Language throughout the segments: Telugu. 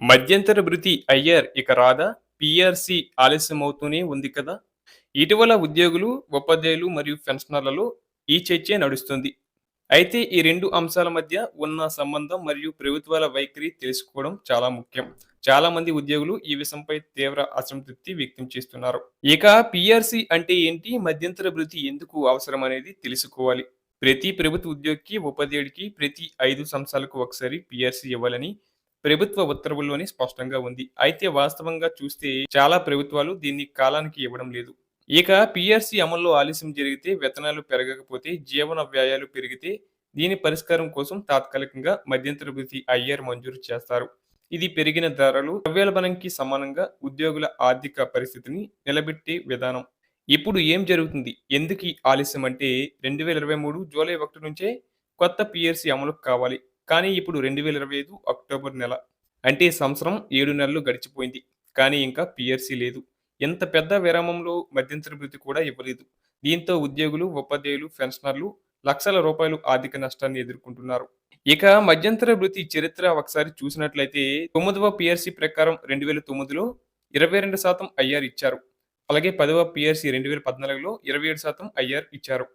మధ్యంతర భృతి అయ్యర్ ఇక రాదా పిఆర్సి ఆలస్యమవుతూనే ఉంది కదా. ఇటీవల ఉద్యోగులు ఉపాధ్యాయులు మరియు పెన్షనర్లలో ఈ చర్చే నడుస్తుంది. అయితే ఈ రెండు అంశాల మధ్య ఉన్న సంబంధం మరియు ప్రభుత్వాల వైఖరి తెలుసుకోవడం చాలా ముఖ్యం. చాలా మంది ఉద్యోగులు ఈ విషయంపై తీవ్ర అసంతృప్తి వ్యక్తం చేస్తున్నారు. ఇక పిఆర్సి అంటే ఏంటి? మధ్యంతర భృతి ఎందుకు అవసరం అనేది తెలుసుకోవాలి. ప్రతి ప్రభుత్వ ఉద్యోగికి ఉపాధ్యాయుడికి ప్రతి ఐదు సంవత్సరాలకు ఒకసారి పిఆర్సి ఇవ్వాలని ప్రభుత్వ ఉత్తర్వుల్లోనే స్పష్టంగా ఉంది. అయితే వాస్తవంగా చూస్తే చాలా ప్రభుత్వాలు దీన్ని కాలానికి ఇవ్వడం లేదు. ఇక పిఆర్సి అమల్లో ఆలస్యం జరిగితే వేతనాలు పెరగకపోతే జీవన వ్యయాలు పెరిగితే దీని పరిష్కారం కోసం తాత్కాలికంగా మధ్యంతర భృతి ఐఆర్ మంజూరు చేస్తారు. ఇది పెరిగిన ధరలు ద్రవ్యోల్బణంకి సమానంగా ఉద్యోగుల ఆర్థిక పరిస్థితిని నిలబెట్టే విధానం. ఇప్పుడు ఏం జరుగుతుంది? ఎందుకు ఆలస్యం అంటే రెండు వేల ఇరవై మూడు జూలై ఒకటి నుంచే కొత్త పిఆర్సి అమలు కావాలి. కానీ ఇప్పుడు రెండు వేల ఇరవై ఐదు అక్టోబర్ నెల అంటే సంవత్సరం ఏడు నెలలు గడిచిపోయింది. కానీ ఇంకా పిఆర్సీ లేదు. ఎంత పెద్ద విరామంలో మధ్యంతర భృతి కూడా ఇవ్వలేదు. దీంతో ఉద్యోగులు ఉపాధ్యాయులు పెన్షనర్లు లక్షల రూపాయలు ఆర్థిక నష్టాన్ని ఎదుర్కొంటున్నారు. ఇక మధ్యంతర భృతి చరిత్ర ఒకసారి చూసినట్లయితే తొమ్మిదవ పిఆర్సీ ప్రకారం రెండు వేల తొమ్మిదిలో ఇరవై రెండు శాతం ఐఆర్ ఇచ్చారు. అలాగే పదవ పిఆర్సీ రెండు వేల పద్నాలుగులో ఇరవై ఏడు శాతం ఐఆర్ ఇచ్చారు.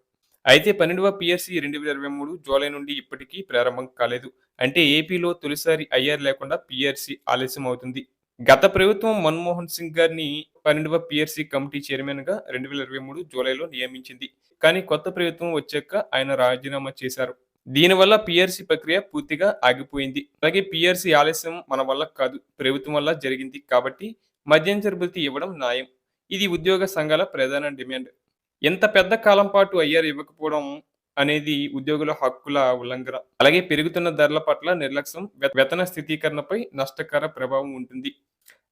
అయితే పన్నెండవ పిఎస్సి రెండు వేల ఇరవై మూడు జూలై నుండి ఇప్పటికీ ప్రారంభం కాలేదు. అంటే ఏపీలో తొలిసారి ఐఆర్ లేకుండా పిఆర్సి ఆలస్యం అవుతుంది. గత ప్రభుత్వం మన్మోహన్ సింగ్ గారిని పన్నెండవ పిఆర్సీ కమిటీ చైర్మన్గా రెండు వేల ఇరవై మూడు జూలైలో నియమించింది. కానీ కొత్త ప్రభుత్వం వచ్చాక ఆయన రాజీనామా చేశారు. దీనివల్ల పిఆర్సీ ప్రక్రియ పూర్తిగా ఆగిపోయింది. అలాగే పిఆర్సీ ఆలస్యం మన వల్ల కాదు ప్రభుత్వం వల్ల జరిగింది కాబట్టి మద్యం భృతి ఇవ్వడం న్యాయం. ఇది ఉద్యోగ సంఘాల ప్రధాన డిమాండ్. ఎంత పెద్ద కాలం పాటు ఐఆర్ ఇవ్వకపోవడం అనేది ఉద్యోగుల హక్కుల ఉల్లంఘన. అలాగే పెరుగుతున్న ధరల పట్ల నిర్లక్ష్యం వేతన స్థిరీకరణపై నష్టకర ప్రభావం ఉంటుంది.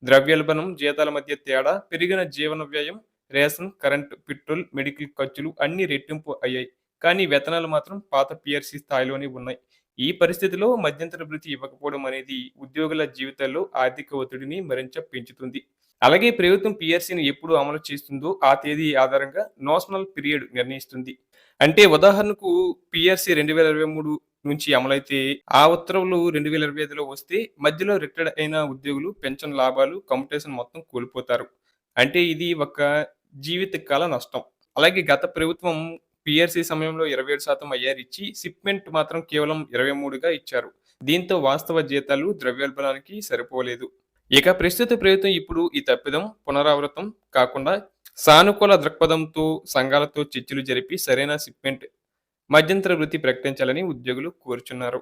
ద్రవ్యోల్బణం జీతాల మధ్య తేడా పెరిగిన జీవన వ్యయం రేషన్ కరెంట్ పెట్రోల్ మెడికల్ ఖర్చులు అన్ని రెట్టింపు అయ్యాయి. కానీ వేతనాలు మాత్రం పాత పిఆర్సీ స్థాయిలోనే ఉన్నాయి. ఈ పరిస్థితిలో మధ్యంతర వృత్తి ఇవ్వకపోవడం అనేది ఉద్యోగుల జీవితాల్లో ఆర్థిక ఒత్తిడిని మరింత పెంచుతుంది. అలాగే ప్రభుత్వం పిఆర్సీని ఎప్పుడు అమలు చేస్తుందో ఆ తేదీ ఆధారంగా నోషనల్ పీరియడ్ నిర్ణయిస్తుంది. అంటే ఉదాహరణకు పిఆర్సీ రెండు వేల ఇరవై మూడు నుంచి అమలైతే ఆ ఉత్తర్వులు రెండు వేల ఇరవై ఐదులో వస్తే మధ్యలో రిటైర్డ్ అయిన ఉద్యోగులు పెన్షన్ లాభాలు కంప్యూటేషన్ మొత్తం కోల్పోతారు. అంటే ఇది ఒక జీవితకాల నష్టం. అలాగే గత ప్రభుత్వం పిఆర్సీ సమయంలో ఇరవై ఏడు శాతం అయ్యారు ఇచ్చి సిప్మెంట్ మాత్రం కేవలం ఇరవై మూడుగా ఇచ్చారు. దీంతో వాస్తవ జీతాలు ద్రవ్యోల్బణానికి సరిపోలేదు. ఇక ప్రస్తుత ప్రభుత్వం ఇప్పుడు ఈ తప్పిదం పునరావృతం కాకుండా సానుకూల దృక్పథంతో సంఘాలతో చర్చలు జరిపి సరైన సిప్మెంట్ మధ్యంతర వృత్తి ప్రకటించాలని ఉద్యోగులు కోరుచున్నారు.